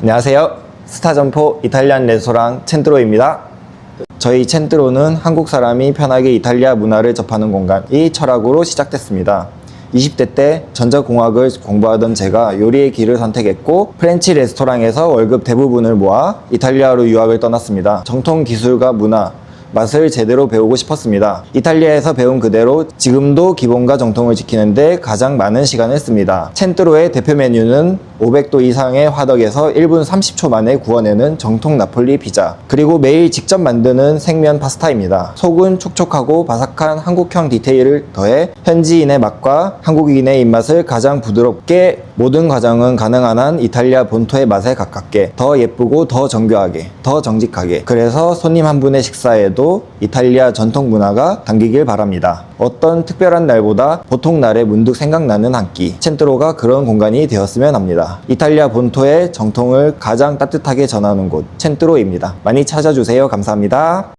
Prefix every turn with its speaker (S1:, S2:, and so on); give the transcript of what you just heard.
S1: 안녕하세요. 스타점포 이탈리안 레스토랑 첸트로입니다. 저희 첸트로는 한국 사람이 편하게 이탈리아 문화를 접하는 공간, 이 철학으로 시작됐습니다. 20대 때 전자공학을 공부하던 제가 요리의 길을 선택했고 프렌치 레스토랑에서 월급 대부분을 모아 이탈리아로 유학을 떠났습니다. 정통 기술과 문화, 맛을 제대로 배우고 싶었습니다. 이탈리아에서 배운 그대로 지금도 기본과 정통을 지키는데 가장 많은 시간을 씁니다. 첸트로의 대표 메뉴는 500도 이상의 화덕에서 1분 30초 만에 구워내는 정통 나폴리 피자. 그리고 매일 직접 만드는 생면 파스타입니다. 속은 촉촉하고 바삭한 한국형 디테일을 더해 현지인의 맛과 한국인의 입맛을 가장 부드럽게 모든 과정은 가능한 한 이탈리아 본토의 맛에 가깝게 더 예쁘고 더 정교하게 더 정직하게 그래서 손님 한 분의 식사에도 이탈리아 전통 문화가 담기길 바랍니다. 어떤 특별한 날보다 보통 날에 문득 생각나는 한 끼 첸트로가 그런 공간이 되었으면 합 이탈리아 본토의 정통을 가장 따뜻하게 전하는 곳 첸트로입니다. 많이 찾아주세요. 감사합니다.